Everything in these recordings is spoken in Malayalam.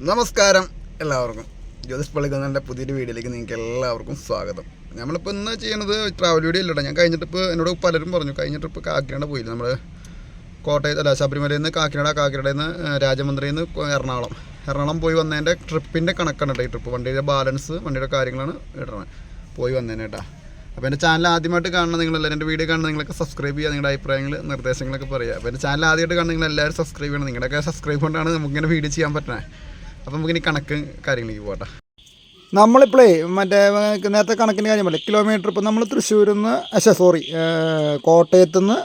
നമസ്കാരം എല്ലാവർക്കും. ജ്യോതിഷ് പള്ളിക്കുന്നതിന്റെ പുതിയൊരു വീഡിയോയിലേക്ക് നിങ്ങൾക്ക് എല്ലാവർക്കും സ്വാഗതം. നമ്മളിപ്പോൾ ഇന്ന് ചെയ്യുന്നത് ട്രാവൽ വീഡിയോ അല്ലട്ടോ. ഞാൻ കഴിഞ്ഞ ട്രിപ്പ് എന്നോട് പലരും പറഞ്ഞു. കഴിഞ്ഞ ട്രിപ്പ് കാക്കിനാട് പോയില്ല നമ്മൾ കോട്ടയത്ത് അല്ല ശബരിമലയിൽ നിന്ന് കാക്കിനാട് കാക്കിനാടയിൽ നിന്ന് രാജമന്ത്രിയിൽ നിന്ന് എറണാകുളം. എറണാകുളം പോയി വന്നതിന്റെ ട്രിപ്പിന്റെ കണക്കാണ് കേട്ടോ ഈ ട്രിപ്പ് വണ്ടിയുടെ ബാലൻസ് വണ്ടിയുടെ കാര്യങ്ങളാണ് ഇടണത്. പോയി വന്നതിന് കേട്ടോ. അപ്പോൾ എന്റെ ചാനൽ ആദ്യമായിട്ട് കാണുന്ന നിങ്ങളെല്ലാവരും എന്റെ വീഡിയോ കാണുന്ന നിങ്ങളൊക്കെ സബ്സ്ക്രൈബ് ചെയ്യുക നിങ്ങളുടെ അഭിപ്രായങ്ങൾ നിർദ്ദേശങ്ങളൊക്കെ പറയുക. അപ്പോൾ എന്റെ ചാനൽ ആദ്യമായിട്ട് കാണുന്ന നിങ്ങൾ എല്ലാവരും സബ്സ്ക്രൈബ് ചെയ്യണം. നിങ്ങളുടെയൊക്കെ സബ്സ്ക്രൈബ് കൊണ്ടാണ് നമുക്കിങ്ങനെ വീഡിയോ ചെയ്യാൻ പറ്റുന്നത് അപ്പോൾ നമുക്കിനി കണക്ക് കാര്യങ്ങളിലേക്ക് പോകട്ടെ നമ്മളിപ്പോഴേ മറ്റേ നേരത്തെ കണക്കിന്റെ കാര്യം പറയും കിലോമീറ്റർ ഇപ്പം നമ്മൾ തൃശ്ശൂരിൽ നിന്ന് അച്ഛാ സോറി കോട്ടയത്ത് നിന്ന്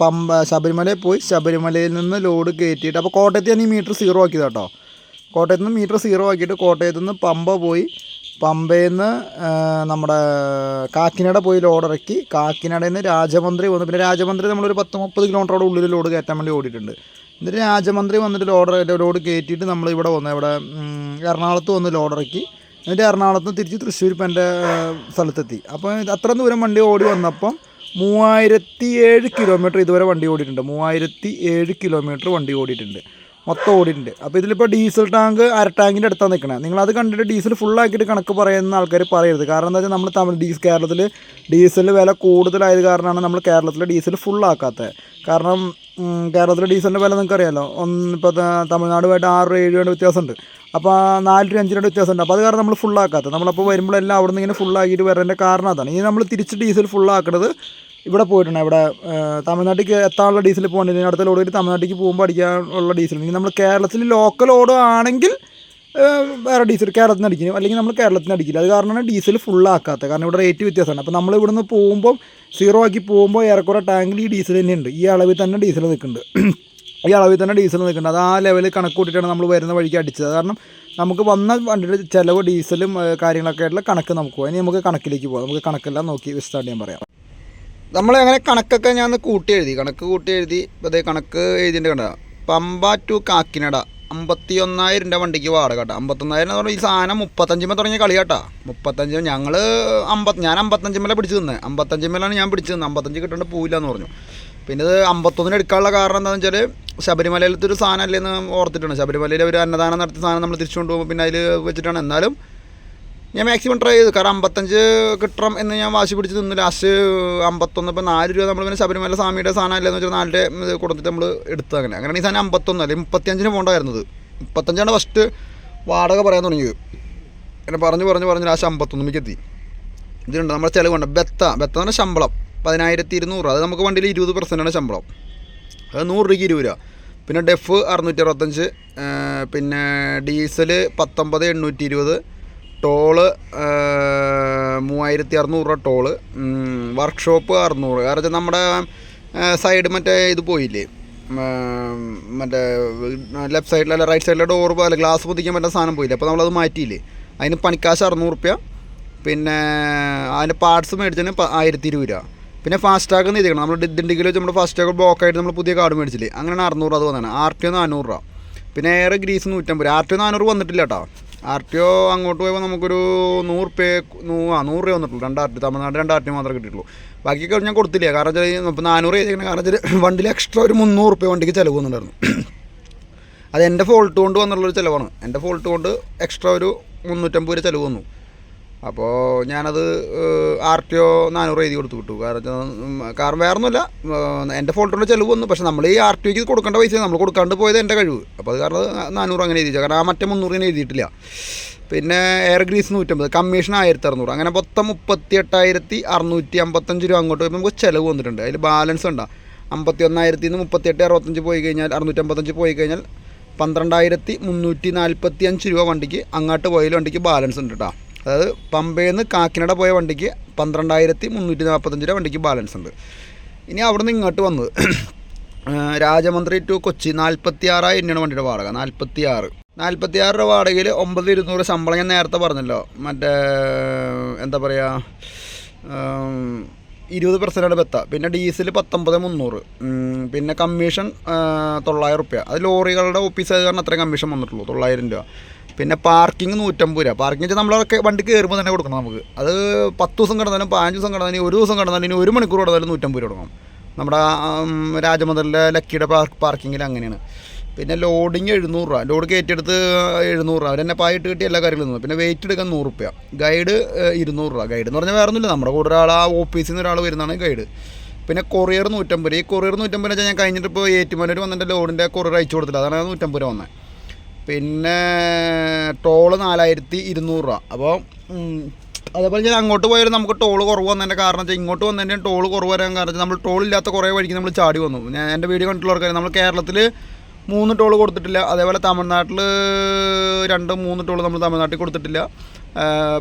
പമ്പ ശബരിമലയിൽ പോയി ശബരിമലയിൽ നിന്ന് ലോഡ് കയറ്റിയിട്ട് അപ്പോൾ കോട്ടയത്ത് ഞാൻ ഈ മീറ്റർ സീറോ ആക്കിയത് കേട്ടോ കോട്ടയത്ത് നിന്ന് മീറ്റർ സീറോ ആക്കിയിട്ട് കോട്ടയത്ത് നിന്ന് പമ്പ പോയി. പമ്പയിൽ നിന്ന് നമ്മുടെ കാക്കിനട പോയി ലോഡ് ഇറക്കി. കാക്കിനടയിൽ നിന്ന് രാജമന്ത്രി വന്നു. പിന്നെ രാജമന്ത്രി നമ്മളൊരു പത്ത് മുപ്പത് കിലോമീറ്ററോടെ ഉള്ളിൽ ലോഡ് കയറ്റാൻ വേണ്ടി ഓടിയിട്ടുണ്ട്. എന്നിട്ട് രാജമന്ത്രി വന്നിട്ട് ലോഡർ ലോഡ് കയറ്റിയിട്ട് നമ്മൾ ഇവിടെ വന്നു. ഇവിടെ എറണാകുളത്ത് വന്ന് ലോഡറക്കി. എന്നിട്ട് എറണാകുളത്ത് തിരിച്ച് തൃശ്ശൂർ ഇപ്പം എന്റെ സ്ഥലത്തെത്തി. അപ്പോൾ അത്ര ദൂരം വണ്ടി ഓടി വന്നപ്പം മൂവായിരത്തി ഏഴ് കിലോമീറ്റർ ഇതുവരെ വണ്ടി ഓടിയിട്ടുണ്ട്. മൂവായിരത്തി ഏഴ് കിലോമീറ്റർ വണ്ടി ഓടിയിട്ടുണ്ട്. മൊത്തം ഓടിയിട്ടുണ്ട്. അപ്പോൾ ഇതിലിപ്പോൾ ഡീസൽ ടാങ്ക് അര ടാങ്കിന്റെ അടുത്താണ് നിൽക്കണത് അത് കണ്ടിട്ട് ഡീസൽ ഫുള്ളാക്കിയിട്ട് കണക്ക് പറയുന്ന ആൾക്കാർ പറയരുത്. കാരണം എന്താ വെച്ചാൽ നമ്മൾ തമിഴ് ഡീസ് കേരളത്തിൽ ഡീസൽ വില കൂടുതലായത് കാരണമാണ് നമ്മൾ കേരളത്തിൽ ഡീസൽ ഫുള്ളാക്കാത്തത് കാരണം കേരളത്തിലെ ഡീസലിന്റെ വില നിങ്ങൾക്ക് അറിയാമല്ലോ ഒന്ന് ഇപ്പോൾ തമിഴ്നാടുമായിട്ട് ആറ് ഏഴ് രൂപയുടെ വ്യത്യാസമുണ്ട്. അപ്പോൾ നാല് രൂപ അഞ്ച് രൂപയുടെ വ്യത്യാസമുണ്ട്. അപ്പോൾ അത് കാരണം നമ്മൾ ഫുള്ളാക്കാത്തത് നമ്മളപ്പോൾ വരുമ്പോഴെല്ലാം അവിടെ നിന്ന് ഇങ്ങനെ ഫുള്ളാക്കിയിട്ട് വരേണ്ട കാരണം അതാണ്. ഇനി നമ്മൾ തിരിച്ച് ഡീസൽ ഫുള്ളാക്കണത് ഇവിടെ പോയിട്ടുണ്ട്. ഇവിടെ തമിഴ്നാട്ടിൽ എത്താനുള്ള ഡീസൽ പോകേണ്ടി അടുത്ത ലോഡ് കഴിഞ്ഞ് തമിഴ്നാട്ടിലേക്ക് പോകുമ്പോൾ അടിക്കാനുള്ള ഡീസൽ. നമ്മൾ കേരളത്തിൽ ലോക്കൽ ഓട് ആണെങ്കിൽ വേറെ ഡീസൽ കേരളത്തിൽ നിന്ന് അടിക്കും. അല്ലെങ്കിൽ നമ്മൾ കേരളത്തിൽ നിന്ന് അടിക്കില്ല. അത് കാരണമാണ് ഡീസൽ ഫുൾ ഫുള്ളാക്കാത്തത് കാരണം ഇവിടെ റേറ്റ് വ്യത്യാസമാണ്. അപ്പോൾ നമ്മൾ ഇവിടുന്ന് പോകുമ്പോൾ സീറോ ആക്കി പോകുമ്പോൾ ഏറെക്കുറെ ടാങ്കിൽ ഈ ഡീസൽ തന്നെയുണ്ട്. ഈ അളവിൽ തന്നെ ഡീസൽ നിൽക്കുന്നുണ്ട്. ഈ അളവിൽ തന്നെ ഡീസൽ നിൽക്കുന്നുണ്ട്. അത് ആ ലെവലിൽ കണക്ക് കൂട്ടിയിട്ടാണ് നമ്മൾ വരുന്ന വഴിക്ക് അടിച്ചത്. കാരണം നമുക്ക് വന്ന വണ്ടിയുടെ ചിലവ് ഡീസലും കാര്യങ്ങളൊക്കെ ആയിട്ടുള്ള കണക്ക് നമുക്ക് പോകാം ഇനി നമുക്ക് കണക്കിലേക്ക് പോകാം നമുക്ക് കണക്കെല്ലാം നോക്കി വിശദമായിട്ട് ഞാൻ പറയാം. നമ്മൾ അങ്ങനെ കണക്കൊക്കെ ഞാൻ കൂട്ടി എഴുതി കണക്ക് കൂട്ടി എഴുതി അതേ കണക്ക് എഴുതിന്റെ കണ്ട? പമ്പ ടു കാക്കിനട അമ്പത്തി ഒന്നായിരം രൂപ വണ്ടിക്ക് വാടക കേട്ടോ. അമ്പത്തൊന്നായിരം എന്ന് പറഞ്ഞാൽ ഈ സാധനം മുപ്പത്തഞ്ചുമ്മ തുടങ്ങിയ കളി കേട്ടോ. മുപ്പത്തഞ്ച് ഞങ്ങൾ അമ്പത് ഞാൻ അമ്പത്തഞ്ചുമ്മല പിടിച്ചു തന്നെ അമ്പത്തഞ്ചുമ്മലാണ് ഞാൻ പിടിച്ചു തന്നെ അമ്പത്തഞ്ച് കിട്ടേണ്ട പോയില്ല എന്ന് പറഞ്ഞു. പിന്നെ ഇത് അമ്പത്തൊന്നിന് എടുക്കാനുള്ള കാരണം എന്താണെന്ന് വെച്ചാൽ ശബരിമലയിലത്തെ ഒരു സാധനം അല്ലേന്ന് ഓർത്തിട്ടാണ് ശബരിമലയിൽ ഒരു അന്നദാനം നടത്തിയ സാധനം നമ്മൾ തിരിച്ചു കൊണ്ടുപോകുമ്പോൾ പിന്നെ അതിൽ വെച്ചിട്ടാണ്. എന്നാലും ഞാൻ മാക്സിമം ട്രൈ ചെയ്തു. കാരണം അമ്പത്തഞ്ച് കിട്ടണം എന്ന് ഞാൻ വാശി പിടിച്ച് നിന്ന് ലാസ്റ്റ് അമ്പത്തൊന്ന് ഇപ്പോൾ നാല് രൂപ നമ്മൾ പിന്നെ ശബരിമല സ്വാമിയുടെ സാധനം അല്ലെന്ന് വെച്ചാൽ നാലിന്റെ ഇത് കൊടുത്തിട്ട് നമ്മൾ എടുത്തു അങ്ങനെ. അങ്ങനെയാണ് ഈ സാധനം അമ്പത്തൊന്ന് അല്ലെങ്കിൽ മുപ്പത്തിയഞ്ചിന് പോകണ്ടായിരുന്നത് മുപ്പത്തഞ്ചാണ് ഫസ്റ്റ് വാടക പറയാൻ തുടങ്ങിയത്. എന്നെ പറഞ്ഞു പറഞ്ഞ് പറഞ്ഞ് ലാസ്റ്റ് അമ്പത്തൊന്നിലേക്ക് എത്തി. ഇതുണ്ട് നമ്മുടെ ചിലവുണ്ട്. ബെത്ത. ബെത്ത എന്ന് പറഞ്ഞാൽ ശമ്പളം. പതിനായിരത്തി ഇരുന്നൂറ് അത് നമുക്ക് വണ്ടിയിൽ ഇരുപത് പെർസെന്റാണ് ശമ്പളം. അത് നൂറ് രൂപയ്ക്ക് ഇരുപത് രൂപ. പിന്നെ ഡെഫ് അറുന്നൂറ്റി അറുപത്തഞ്ച് പിന്നെ ഡീസൽ പത്തൊമ്പത് എണ്ണൂറ്റി ഇരുപത്. ടോൾ മൂവായിരത്തി അറുന്നൂറ് രൂപ ടോൾ വർക്ക്ഷോപ്പ് അറുന്നൂറ്. കാരണം വെച്ചാൽ നമ്മുടെ സൈഡ് മറ്റേ ഇത് പോയില്ലേ? മറ്റേ ലെഫ്റ്റ് സൈഡിൽ അല്ല റൈറ്റ് സൈഡിലെ ഡോർ പോലെ ഗ്ലാസ് പൊതിക്കാൻ പറ്റുന്ന സാധനം പോയില്ലേ? അപ്പോൾ നമ്മളത് മാറ്റിയില്ലേ? അതിന് പണിക്കാശ് അറുന്നൂറ് റുപ്യ പിന്നെ അതിന്റെ പാർട്സ് മേടിച്ചതിന് ആയിരത്തി ഇരുപത് രൂപ. പിന്നെ ഫാസ്റ്റാഗ് എന്ന് എഴുതിക്കണം നമ്മൾ ദിണ്ടിഗിൽ വെച്ച് നമ്മൾ ഫാസ്റ്റാഗ് ബ്ലോക്ക് ആയിട്ട് നമ്മൾ പുതിയ കാർഡ് മേടിച്ചില്ലേ? അങ്ങനെയാണ് അറുന്നൂറ് അത് വന്നതാണ് ആർ ടി നാനൂറ് രൂപ. പിന്നെ എയർ ഗ്രീസ് നൂറ്റമ്പത് ആർ ടി നാനൂറ് വന്നിട്ടില്ല കേട്ടോ ആർ ടി ഒ അങ്ങോട്ട് പോയപ്പോൾ നമുക്കൊരു നൂറ് പേ നൂ ആ നൂറ് രൂപ വന്നിട്ടുള്ളൂ. രണ്ട് ആർ ടി തമിഴ്നാട് രണ്ട് ആർ ടി മാത്രമേ കിട്ടിയിട്ടുള്ളൂ. ബാക്കിയൊക്കെ ഞാൻ കൊടുത്തില്ല? കാരണം വെച്ചാൽ ഇപ്പോൾ നാനൂറ് ചെയ്തിരിക്കണം കാരണം വെച്ചാൽ വണ്ടിയിൽ എക്സ്ട്രാ ഒരു മുന്നൂറ് റുപ്യ വണ്ടിക്ക് ചിലവ് വന്നിട്ടുണ്ടായിരുന്നു. അത് എന്റെ ഫോൾട്ട് കൊണ്ട് വന്നുള്ളൊരു ചിലവാണ്. എന്റെ ഫോൾട്ട് കൊണ്ട് എക്സ്ട്രാ ഒരു മുന്നൂറ്റമ്പത് രൂപ ചിലവ് വന്നു. അപ്പോൾ ഞാനത് ആർ ടി ഒ നാനൂറ് എഴുതി കൊടുത്തു വിട്ടു. കാരണം കാരണം വേറെ ഒന്നുമില്ല എന്റെ ഫോൾട്ട് കൊണ്ട് ചിലവ് വന്നു. പക്ഷേ നമ്മൾ ഈ ആർ ടി ഒക്ക് കൊടുക്കേണ്ട പൈസ നമ്മൾ കൊടുക്കാണ്ട് പോയത് എന്റെ കഴിവ്. അപ്പോൾ അത് കാരണം നാനൂറ് അങ്ങനെ എഴുതിച്ചു കാരണം ആ മറ്റേ മുന്നൂറിന് എഴുതിയിട്ടില്ല. പിന്നെ എയർ ഗ്രീസ് നൂറ്റമ്പത് കമ്മീഷൻ ആയിരത്തി അറുന്നൂറ് അങ്ങനെ മൊത്തം മുപ്പത്തി എട്ടായിരത്തി അറുന്നൂറ്റി അമ്പത്തഞ്ച് രൂപ അങ്ങോട്ട് പോയപ്പോൾ നമുക്ക് ചിലവ് വന്നിട്ടുണ്ട്. അതിൽ ബാലൻസ് ഉണ്ടാകും അമ്പത്തി ഒന്നായിരത്തി നിന്ന് മുപ്പത്തിയെട്ട് അറുപത്തഞ്ച് പോയി കഴിഞ്ഞാൽ അറുന്നൂറ്റമ്പത്തഞ്ച് പോയി കഴിഞ്ഞാൽ പന്ത്രണ്ടായിരത്തി മുന്നൂറ്റി നാൽപ്പത്തി അഞ്ച് രൂപ വണ്ടിക്ക് അങ്ങോട്ട് പോയാൽ വണ്ടിക്ക് ബാലൻസ് ഉണ്ട് കേട്ടോ അതായത് പമ്പയിൽ നിന്ന് കാക്കിനട പോയ വണ്ടിക്ക് പന്ത്രണ്ടായിരത്തി മുന്നൂറ്റി നാൽപ്പത്തഞ്ച് രൂപ വണ്ടിക്ക് ബാലൻസ് ഉണ്ട്. ഇനി അവിടെ നിന്ന് ഇങ്ങോട്ട് വന്നത്. രാജമന്ത്രി ടു കൊച്ചി നാൽപ്പത്തി ആറായിരം രൂപയാണ് വണ്ടിയുടെ വാടക. നാൽപ്പത്തി ആറ് നാൽപ്പത്തി ആറ് രൂപ വാടകയിൽ ഒമ്പത് ഇരുന്നൂറ് ശമ്പളം ഞാൻ നേരത്തെ പറഞ്ഞല്ലോ. മറ്റേ എന്താ പറയുക ഇരുപത് പെർസെന്റാണ് ബെത്ത. പിന്നെ ഡീസൽ പത്തൊമ്പത് മുന്നൂറ്. പിന്നെ കമ്മീഷൻ തൊള്ളായിരം റുപ്യ. അത് ലോറികളുടെ ഓഫീസ് കാരണം അത്രയും കമ്മീഷൻ വന്നിട്ടുള്ളൂ തൊള്ളായിരം രൂപ. പിന്നെ പാർക്കിംഗ് നൂറ്റമ്പത് രൂപ. പാർക്കിംഗ് വെച്ചാൽ നമ്മളൊക്കെ വണ്ടി കയറുമ്പോൾ തന്നെ കൊടുക്കണം നമുക്ക്. അത് പത്ത് ദിവസം കിടന്നാലും പതിനഞ്ച് ദിവസം കിടന്നാലും ഒരു ദിവസം കിടന്നാലും ഇനി ഒരു മണിക്കൂർ കിടന്നാലും നൂറ്റമ്പത് രൂപ കൊടുക്കണം. നമ്മുടെ രാജമതലിലെ ലക്കിയുടെ പാർക്ക് പാർക്കിങ്ങിൽ അങ്ങനെയാണ്. പിന്നെ ലോഡിങ് എഴുന്നൂറ് രൂപ. ലോഡ് കയറ്റിയെടുത്ത് എഴുന്നൂറ് രൂപ. അവരെന്നെ പായിട്ട് കിട്ടി എല്ലാ കാര്യങ്ങളും തന്നു. പിന്നെ വെയിറ്റ് എടുക്കാൻ നൂറ് രൂപ ഗൈഡ് ഇരുന്നൂറ് രൂപ. ഗൈഡ് എന്ന് പറഞ്ഞാൽ വേറെ ഒന്നുമില്ല നമ്മുടെ കൂടെ ഒരാൾ ആ ഓഫീസിൽ നിന്ന് ഒരാൾ വരുന്നതാണ് ഗൈഡ് പിന്നെ കൊറിയർ നൂറ്റമ്പത് ഈ കൊറിയർ നൂറ്റമ്പത് വെച്ചാൽ ഞാൻ കഴിഞ്ഞിട്ട് ഇപ്പോൾ ഏറ്റുമാനൂർ വന്നിട്ട് ലോഡിന്റെ കൊറിയർ അയച്ചു കൊടുത്തില്ല. അതാണ് നൂറ്റമ്പത് രൂപ വന്നത് പിന്നെ ടോൾ നാലായിരത്തി ഇരുന്നൂറ് രൂപ. അപ്പോൾ അതേപോലെ ഞാൻ അങ്ങോട്ട് പോയാലും നമുക്ക് ടോൾ കുറവ് വന്നതിന്റെ കാരണം വെച്ചാൽ ഇങ്ങോട്ട് വന്നതിന്റെ ടോൾ കുറവ് വരാൻ കാരണം വെച്ചാൽ നമ്മൾ ടോൾ ഇല്ലാത്ത കുറേ വഴിക്ക് നമ്മൾ ചാടി വന്നു. ഞാൻ എന്റെ വീഡിയോ കണ്ടിട്ടുള്ളവർക്കാണ് നമ്മൾ കേരളത്തിൽ മൂന്ന് ടോൾ കൊടുത്തിട്ടില്ല. അതേപോലെ തമിഴ്നാട്ടിൽ രണ്ട് മൂന്ന് ടോൾ നമ്മൾ തമിഴ്നാട്ടിൽ കൊടുത്തിട്ടില്ല.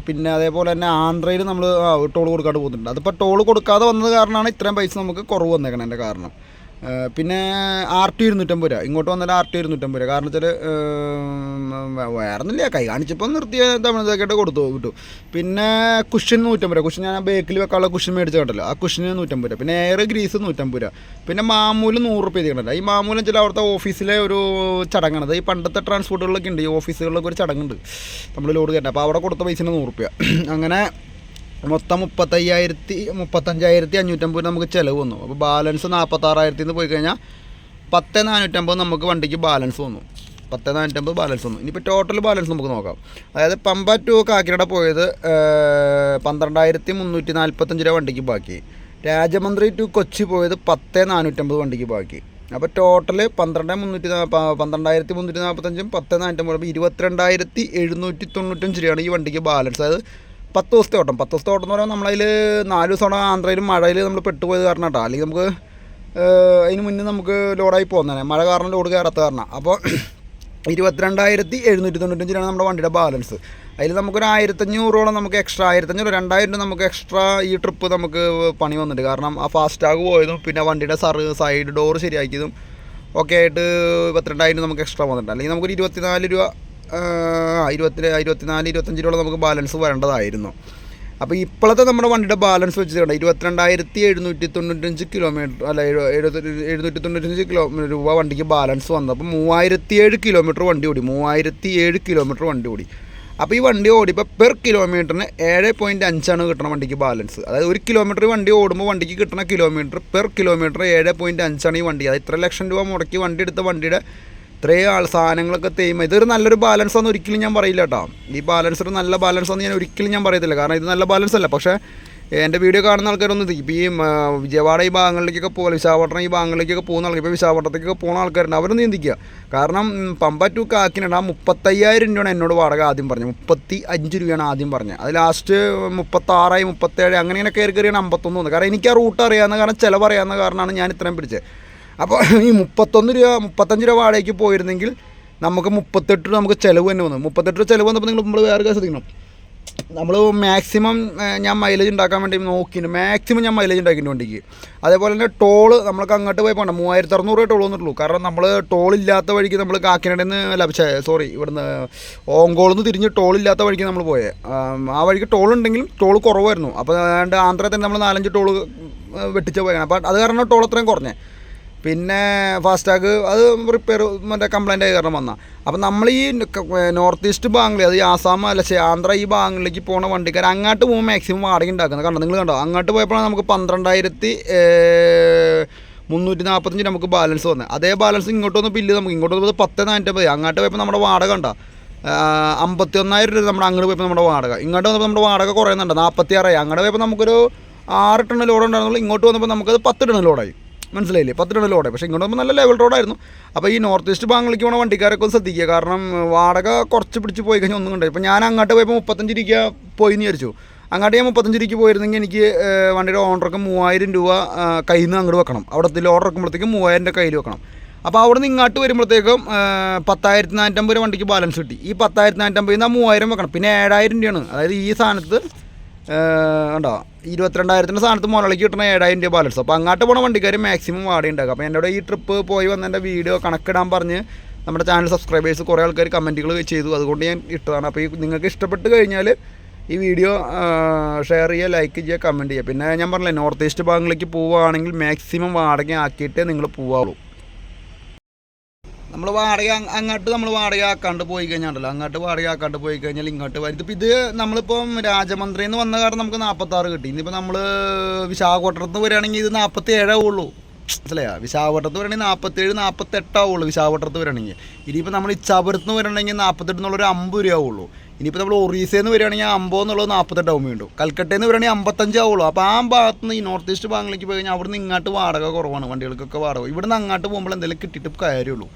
പിന്നെ അതേപോലെ തന്നെ ആന്ധ്രയിൽ നമ്മൾ ടോൾ കൊടുക്കാണ്ട് പോകുന്നുണ്ട് അതിപ്പോൾ ടോൾ കൊടുക്കാതെ വന്നത് കാരണമാണ് ഇത്രയും പൈസ നമുക്ക് കുറവ് വന്നേക്കണം എന്റെ കാരണം. പിന്നെ ആർ ടി ഇരുന്നൂറ്റമ്പത് രൂപ. ഇങ്ങോട്ട് വന്നാൽ ആർ ടി ഇരുന്നൂറ്റമ്പത് രൂപ. കാരണം വെച്ചാൽ വേറെ ഒന്നുമില്ല കൈ കാണിച്ചപ്പോൾ നിർത്തിയ തമിഴ്നാട്ടിൽ കൊടുത്തു കിട്ടും. പിന്നെ കുഷൻ നൂറ്റമ്പത് രൂപ. കുഷൻ ഞാൻ ബേക്കിൽ വെക്കാനുള്ള കുഷൻ മേടിച്ച് കണ്ടല്ലോ. ആ കുഷന് നൂറ്റമ്പത് രൂപ. പിന്നെ എയർ ഗ്രീസ് നൂറ്റമ്പത് രൂപ. പിന്നെ മാമൂൽ നൂറ് റുപ്യ ചെയ്തിട്ടുണ്ടല്ലോ ഈ മാമൂലം വെച്ചാൽ അവിടുത്തെ ഓഫീസിലെ ഒരു ചടങ്ങാണ്. ഈ പണ്ടത്തെ ട്രാൻസ്പോർട്ടുകളിലൊക്കെ ഉണ്ട്. ഈ ഓഫീസുകളിലൊക്കെ ഒരു ചടങ്ങുണ്ട്. നമ്മൾ ലോഡ് കയറ്റം അപ്പോൾ അവിടെ കൊടുത്ത പൈസ നൂറ് റുപ്യ. അങ്ങനെ മൊത്തം മുപ്പത്തയ്യായിരത്തി മുപ്പത്തഞ്ചായിരത്തി അഞ്ഞൂറ്റമ്പത് നമുക്ക് ചിലവ് വന്നു. അപ്പോൾ ബാലൻസ് നാൽപ്പത്താറായിരത്തിൽ നിന്ന് പോയി കഴിഞ്ഞാൽ പത്ത് നാനൂറ്റമ്പത് നമുക്ക് വണ്ടിക്ക് ബാലൻസ് വന്നു. പത്ത് നാനൂറ്റമ്പത് ബാലൻസ് വന്നു. ഇനിയിപ്പോൾ ടോട്ടൽ ബാലൻസ് നമുക്ക് നോക്കാം. അതായത് പമ്പ ടു കാക്കിനട പോയത് പന്ത്രണ്ടായിരത്തി മുന്നൂറ്റി നാൽപ്പത്തഞ്ച് രൂപ വണ്ടിക്ക് ബാക്കി. രാജമന്ത്രി ടു കൊച്ചി പോയത് പത്ത് നാനൂറ്റമ്പത് വണ്ടിക്ക് ബാക്കി. അപ്പോൾ ടോട്ടൽ പന്ത്രണ്ട് മുന്നൂറ്റി പന്ത്രണ്ടായിരത്തി മുന്നൂറ്റി നാൽപ്പത്തഞ്ചും പത്ത് നാനൂറ്റമ്പത് ഇരുപത്തിരണ്ടായിരത്തി എഴുന്നൂറ്റി തൊണ്ണൂറ്റഞ്ച് രൂപയാണ് ഈ വണ്ടിക്ക് ബാലൻസ്. അതായത് പത്ത് ദിവസത്തെ ഓട്ടം. പത്ത് ദിവസത്തെ ഓട്ടം എന്ന് പറയുമ്പോൾ നമ്മളതിൽ നാല് ദിവസം ആന്ധ്രയിലും മഴയിൽ നമ്മൾ പെട്ടുപോയത് കാരണം കേട്ടോ അല്ലെങ്കിൽ നമുക്ക് അതിന് മുന്നേ നമുക്ക് ലോഡായി പോകുന്നതാണ് മഴ കാരണം ലോഡ് കയറാത്ത കാരണം. അപ്പോൾ ഇരുപത്തിരണ്ടായിരത്തി എഴുന്നൂറ്റി തൊണ്ണൂറ്റഞ്ചിലാണ് നമ്മുടെ വണ്ടിയുടെ ബാലൻസ് അതിൽ നമുക്കൊരു ആയിരത്തഞ്ഞൂറോളം നമുക്ക് എക്സ്ട്രാ ആയിരത്തഞ്ഞൂറ് രണ്ടായിരം നമുക്ക് എക്സ്ട്രാ ഈ ട്രിപ്പ് നമുക്ക് പണി വന്നിട്ട് കാരണം ആ ഫാസ്റ്റാഗ് പോയതും പിന്നെ വണ്ടിയുടെ സറ് സൈഡ് ഡോർ ശരിയാക്കിയതും ഒക്കെ ആയിട്ട് പത്തിരണ്ടായിരം നമുക്ക് എക്സ്ട്രാ വന്നിട്ടുണ്ട്. അല്ലെങ്കിൽ നമുക്കൊരു ഇരുപത്തിനാല് രൂപ ഇരുപത്തി ഇരുപത്തിനാല് ഇരുപത്തഞ്ച് രൂപ നമുക്ക് ബാലൻസ് വരേണ്ടതായിരുന്നു. അപ്പോൾ ഇപ്പോഴത്തെ നമ്മുടെ വണ്ടിയുടെ ബാലൻസ് വെച്ചിട്ടുണ്ട്. ഇരുപത്തിരണ്ടായിരത്തി എഴുന്നൂറ്റി തൊണ്ണൂറ്റഞ്ച് കിലോമീറ്റർ അല്ല എഴുന്നൂറ്റി തൊണ്ണൂറ്റഞ്ച് കിലോമീറ്റർ രൂപ വണ്ടിക്ക് ബാലൻസ് വന്നു. അപ്പോൾ മൂവായിരത്തി ഏഴ് കിലോമീറ്റർ വണ്ടി ഓടി. മൂവായിരത്തി ഏഴ് കിലോമീറ്റർ വണ്ടി ഓടി. അപ്പോൾ ഈ വണ്ടി ഓടിയപ്പോൾ പെർ കിലോമീറ്ററിന് ഏഴ് പോയിന്റ് അഞ്ചാണ് കിട്ടണ വണ്ടിക്ക് ബാലൻസ് അതായത് ഒരു കിലോമീറ്റർ വണ്ടി ഓടുമ്പോൾ വണ്ടിക്ക് കിട്ടുന്ന കിലോമീറ്റർ പെർ കിലോമീറ്റർ ഏഴ് പോയിന്റ് അഞ്ചാണ് ഈ വണ്ടി. അത് ഇത്ര ലക്ഷം രൂപ മുടക്കി വണ്ടി എടുത്ത വണ്ടിയുടെ ഇത്രയും ആൾ സാധനങ്ങളൊക്കെ തേയ്മ ഇതൊരു നല്ലൊരു ബാലൻസ് ആണെന്ന് ഒരിക്കലും ഞാൻ പറയില്ല കേട്ടോ. ഈ ബാലൻസ് ഒരു നല്ല ബാലൻസ് ആണെന്ന് ഞാൻ ഒരിക്കലും ഞാൻ പറയത്തില്ല. കാരണം ഇത് നല്ല ബാലൻസ് അല്ല. പക്ഷേ എന്റെ വീഡിയോ കാണുന്ന ആൾക്കാരൊന്നും ഇത് ഇപ്പോൾ ഈ വിജയവാഡ ഈ ഭാഗങ്ങളിലേക്കൊക്കെ പോകുക വിശാഖപട്ടണം ഈ ഭാഗങ്ങളിലേക്കൊക്കെ പോകുന്ന ആൾക്കാർ ഇപ്പോൾ വിശാഖപട്ടണത്തേക്കൊക്കെ പോകുന്ന ആൾക്കാരുണ്ട്. അവരൊന്നും ചിന്തിക്കുക. കാരണം പമ്പ ടു കാക്കിനട ആ മുപ്പത്തയ്യായിരം രൂപയാണ് എന്നോട് വാടക ആദ്യം പറഞ്ഞത്. മുപ്പത്തി അഞ്ച് രൂപയാണ് ആദ്യം പറഞ്ഞത്. അത് ലാസ്റ്റ് മുപ്പത്താറായി മുപ്പത്തേഴ് അങ്ങനെ ഇങ്ങനെ കയറി കയറിയാണ് അമ്പത്തൊന്ന് കാരണം എനിക്ക് ആ റൂട്ട് അറിയാവുന്ന കാരണം ചിലവറിയാവുന്ന കാരണമാണ് ഞാൻ ഇത്രയും പിടിച്ചത്. അപ്പോൾ ഈ മുപ്പത്തൊന്ന് രൂപ മുപ്പത്തഞ്ച് രൂപ വാടകയ്ക്ക് പോയിരുന്നെങ്കിൽ നമുക്ക് മുപ്പത്തെട്ട് രൂപ നമുക്ക് ചിലവ് തന്നെ വന്നു. മുപ്പത്തെട്ട് രൂപ ചിലവ് വന്നപ്പോൾ നിങ്ങൾ നമ്മൾ വേറെ ശ്രദ്ധിക്കണം നമ്മൾ മാക്സിമം ഞാൻ മൈലേജ് ഉണ്ടാക്കാൻ വേണ്ടി നോക്കിയിട്ട് മാക്സിമം ഞാൻ മൈലേജ് ഉണ്ടാക്കിയിട്ട് വണ്ടിക്ക്. അതേപോലെ തന്നെ ടോൾ നമ്മൾക്ക് അങ്ങോട്ട് പോയി പോകണം മൂവായിരത്തി അറുന്നൂറ് രൂപ ടോൾ വന്നിട്ടുള്ളൂ. കാരണം നമ്മൾ ടോൾ ഇല്ലാത്ത വഴിക്ക് നമ്മൾ കാക്കിനടയിൽ നിന്ന് ലഭിച്ച സോറി ഇവിടുന്ന് ഓങ്കോളിൽ നിന്ന് തിരിഞ്ഞ് ടോൾ ഇല്ലാത്ത വഴിക്ക് നമ്മൾ പോയത് ആ വഴിക്ക് ടോൾ ഉണ്ടെങ്കിലും ടോൾ കുറവായിരുന്നു. അപ്പോൾ ആന്ധ്രയിൽ തന്നെ നമ്മൾ നാലഞ്ച് ടോൾ വെട്ടിച്ച് പോയാണ് അപ്പോൾ അത് കാരണം ടോൾ അത്രയും കുറഞ്ഞേ. പിന്നെ ഫാസ്ടാഗ് അത് റിപ്പയർ മറ്റേ കംപ്ലൈന്റ് ആയി കാരണം വന്ന. അപ്പം നമ്മൾ ഈ നോർത്ത് ഈസ്റ്റ് ഭാഗങ്ങളിൽ അത് ആസാം അല്ല ആന്ധ്ര ഈ ഭാഗങ്ങളിലേക്ക് പോകുന്ന വണ്ടിക്കാർ അങ്ങോട്ട് പോകുമ്പോൾ മാക്സിമം വാടക ഉണ്ടാക്കുന്നത്. കണ്ടോ? നിങ്ങൾ കണ്ടോ? അങ്ങോട്ട് പോയപ്പോഴാണ് നമുക്ക് പന്ത്രണ്ടായിരത്തി മുന്നൂറ്റി നാൽപ്പത്തഞ്ച് നമുക്ക് ബാലൻസ് വന്നത് അതേ ബാലൻസ് ഇങ്ങോട്ട് വന്ന് ബില്ല് നമുക്ക്. ഇങ്ങോട്ട് വന്നത് പത്ത് നാനൂറ്റമ്പത് അങ്ങോട്ട് പോയപ്പോൾ നമ്മുടെ വാടക ഉണ്ടോ അമ്പത്തി ഒന്നായിരം രൂപ നമ്മുടെ അങ്ങോട്ട് പോയപ്പോൾ നമ്മുടെ വാടക. ഇങ്ങോട്ട് വന്നപ്പോൾ നമ്മുടെ വാടക കുറയുന്നുണ്ട്. നാൽപ്പത്തി ആറായി അങ്ങോട്ട് പോയപ്പോൾ നമുക്കൊരു ആറ് ടണ്ണ് ലോഡ് ഉണ്ടായിരുന്നുള്ളൂ. ഇങ്ങോട്ട് വന്നപ്പോൾ നമുക്കത് പത്ത് ടണ്ണ് ലോഡായി മനസ്സിലായില്ലേ? പത്ത് രൂപ ലോഡായി. പക്ഷേ ഇങ്ങോട്ട് നല്ല ലെവൽ റോഡായിരുന്നു അപ്പോൾ ഈ നോർത്ത് ഈസ്റ്റ് ഭാഗങ്ങളിലേക്ക് പോണ വണ്ടിക്കാരൊക്കെ ഒന്ന് ശ്രദ്ധിക്കുക. കാരണം വാടക കുറച്ച് പിടിച്ച് പോയി കഴിഞ്ഞാൽ ഒന്നും കണ്ടു ഇപ്പോൾ ഞാൻ അങ്ങോട്ട് പോയപ്പോൾ മുപ്പത്തഞ്ച് രൂപ പോയി എന്ന് വിചാരിച്ചു. അങ്ങോട്ട് ഞാൻ മുപ്പത്തഞ്ച് രൂപയ്ക്ക് പോയിരുന്നെങ്കിൽ എനിക്ക് വണ്ടിയുടെ ഓണർക്ക് മൂവായിരം രൂപ ആ, കയ്യിൽ നിന്ന് അങ്ങോട്ട് വെക്കണം. അവിടെ ലോഡ് വെക്കുമ്പോഴത്തേക്കും മൂവായിരം രൂപ കയ്യിൽ വെക്കണം. അപ്പോൾ അവിടെ നിന്ന് ഇങ്ങോട്ട് വരുമ്പോഴത്തേക്കും പത്തായിരത്തി നാനൂറ്റമ്പത് രൂപ വണ്ടിക്ക് ബാലൻസ് കിട്ടി. ഈ പത്തായിരത്തി നാനൂറ്റമ്പതിൽ നിന്ന് മൂവായിരം വെക്കണം. പിന്നെ ഏഴായിരം രൂപയാണ്. അതായത് ഈ സാധനത്ത് ഉണ്ടോ? ഇരുപത്തിരണ്ടായിരത്തിന്റെ സ്ഥാനത്ത് മുകളിലേക്ക് കിട്ടുന്ന ഏഴായിരം രൂപ ബാലൻസ്. അപ്പോൾ അങ്ങോട്ട് പോണ വണ്ടിക്കാർ മാക്സിമം വാടക ഉണ്ടാക്കുക അപ്പോൾ എന്നോട് ഈ ട്രിപ്പ് പോയി വന്നതിന്റെ വീഡിയോ കണക്കിടാൻ പറഞ്ഞ് നമ്മുടെ ചാനൽ സബ്സ്ക്രൈബേഴ്സ് കുറേ ആൾക്കാർ കമന്റുകൾ ചെയ്തു. അതുകൊണ്ട് ഞാൻ ഇട്ടതാണ്. അപ്പോൾ ഈ നിങ്ങൾക്ക് ഇഷ്ടപ്പെട്ട് കഴിഞ്ഞാൽ ഈ വീഡിയോ ഷെയർ ചെയ്യുക ലൈക്ക് ചെയ്യുക കമന്റ് ചെയ്യുക. പിന്നെ ഞാൻ പറഞ്ഞില്ലേ നോർത്ത് ഈസ്റ്റ് ഭാഗങ്ങളിലേക്ക് പോവുകയാണെങ്കിൽ മാക്സിമം വാടക ആക്കിയിട്ടേ നിങ്ങൾ പോവാളൂ നമ്മൾ വാടക അങ്ങോട്ട് നമ്മൾ വാടക ആക്കാണ്ട് പോയി കഴിഞ്ഞാണ്ടല്ലോ. അങ്ങോട്ട് വാടക ആക്കാണ്ട് പോയി കഴിഞ്ഞാൽ ഇങ്ങോട്ട് വരും. ഇതിപ്പോൾ ഇത് നമ്മളിപ്പം രാജമന്ത്രി എന്ന് വന്ന കാരണം നമുക്ക് നാൽപ്പത്താറ് കിട്ടി. ഇനിയിപ്പോൾ നമ്മൾ വിശാഖപട്ടണത്ത് വരികയാണെങ്കിൽ ഇത് നാൽപ്പത്തി ഏഴേ ഉള്ളൂ. മനസ്സിലായോ? വിശാഖപട്ടണത്ത് വരണമെങ്കിൽ നാൽപ്പത്തേഴ് നാൽപ്പത്തെട്ടാവുള്ളൂ വിശാഖപട്ടണത്ത് വരണമെങ്കിൽ ഇനിയിപ്പോൾ നമ്മൾ ഇച്ചാപുരത്ത് നിന്ന് വരണമെങ്കിൽ നാൽപ്പത്തെട്ട് എന്നുള്ളൊരു അമ്പത് രൂപ ആവുള്ളൂ ഇനിയിപ്പോൾ നമ്മൾ ഒറീസയിൽ നിന്ന് വരികയാണെങ്കിൽ അമ്പത് എന്നുള്ളത് നാൽപ്പത്തെട്ടാവും വീണ്ടും. കൽക്കട്ടയിൽ നിന്ന് വരികയാണെങ്കിൽ അമ്പത്തഞ്ചാവുള്ളൂ അപ്പോൾ ആ ഭാഗത്ത് നിന്ന് ഈ നോർത്ത് ഈസ്റ്റ് ഭാഗങ്ങളിലേക്ക് പോയി കഴിഞ്ഞാൽ അവിടെ നിന്ന് ഇങ്ങോട്ട് വാടക കുറവാണ് വണ്ടികൾക്കൊക്കെ വാടക. ഇവിടെ നിന്ന് അങ്ങോട്ട് പോകുമ്പോൾ എന്തെങ്കിലും കിട്ടിയിട്ട് കാര്യമുള്ളൂ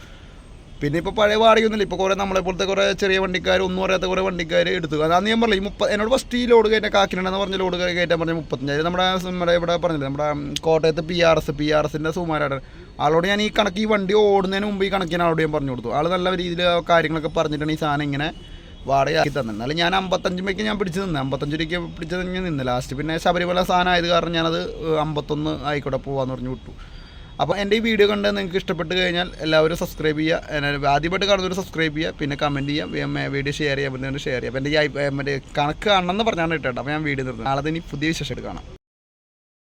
പിന്നെ ഇപ്പോൾ പഴയ വാടകയൊന്നുമില്ല. ഇപ്പോൾ കുറേ നമ്മളെ പോലത്തെ കുറേ ചെറിയ വണ്ടിക്കാർ ഒന്നും അറിയാത്ത കുറേ വണ്ടിക്കാർ എടുത്തു. അതാണ് ഞാൻ പറഞ്ഞില്ല ഈ മുപ്പ എന്നോട് ഫസ്റ്റ് ഈ ലോഡ് കയറ്റാൻ കാക്കിനാണെന്ന് പറഞ്ഞ ലോഡ് കയറ്റാൻ പറഞ്ഞ മുപ്പത്തഞ്ചായിരം. നമ്മുടെ നമ്മുടെ ഇവിടെ പറഞ്ഞില്ല നമ്മുടെ കോട്ടയത്ത് P R S P R എസിന്റെ സുമാരാണ്. ആളോട് ഞാൻ ഈ കണക്ക് ഈ വണ്ടി ഓടുന്നതിന് മുമ്പ് ഈ കണക്കിന് ആളോട് ഞാൻ പറഞ്ഞു കൊടുത്തു. ആൾ നല്ല രീതിയിൽ കാര്യങ്ങളൊക്കെ പറഞ്ഞിട്ടാണ് ഈ സാധനം ഇങ്ങനെ വാടകയാക്കി തന്നെ എന്നാലും ഞാൻ അമ്പത്തഞ്ച് രൂപയ്ക്ക് ഞാൻ പിടിച്ച് നിന്ന്. അമ്പത്തഞ്ച് രൂപയ്ക്ക് പിടിച്ച് തന്നെ നിന്ന്. ലാസ്റ്റ് പിന്നെ ശബരിമല സാധനം ആയത് കാരണം ഞാനത് അമ്പത്തൊന്ന് ആയിക്കോട്ടെ പോവാന്ന് പറഞ്ഞു വിട്ടു. അപ്പോൾ എന്റെ ഈ വീഡിയോ കണ്ട് നിങ്ങൾക്ക് ഇഷ്ടപ്പെട്ട് കഴിഞ്ഞാൽ എല്ലാവരും സബ്സ്ക്രൈബ് ചെയ്യുക ആദ്യമായിട്ട് കാണുന്നവർ സബ്സ്ക്രൈബ് ചെയ്യുക പിന്നെ കമന്റ് ചെയ്യുക വീഡിയോ ഷെയർ ചെയ്യാൻ പറ്റുന്നവർ ഷെയർ ചെയ്യുക അപ്പോൾ എന്റെ ഈ മറ്റേ കണക്ക് കാണണമെന്ന് പറഞ്ഞാണ് കേട്ടോ അപ്പോൾ ഞാൻ വീഡിയോ നിർത്തുന്നത് നാളെ ഇനി പുതിയ വിശേഷം കാണാം.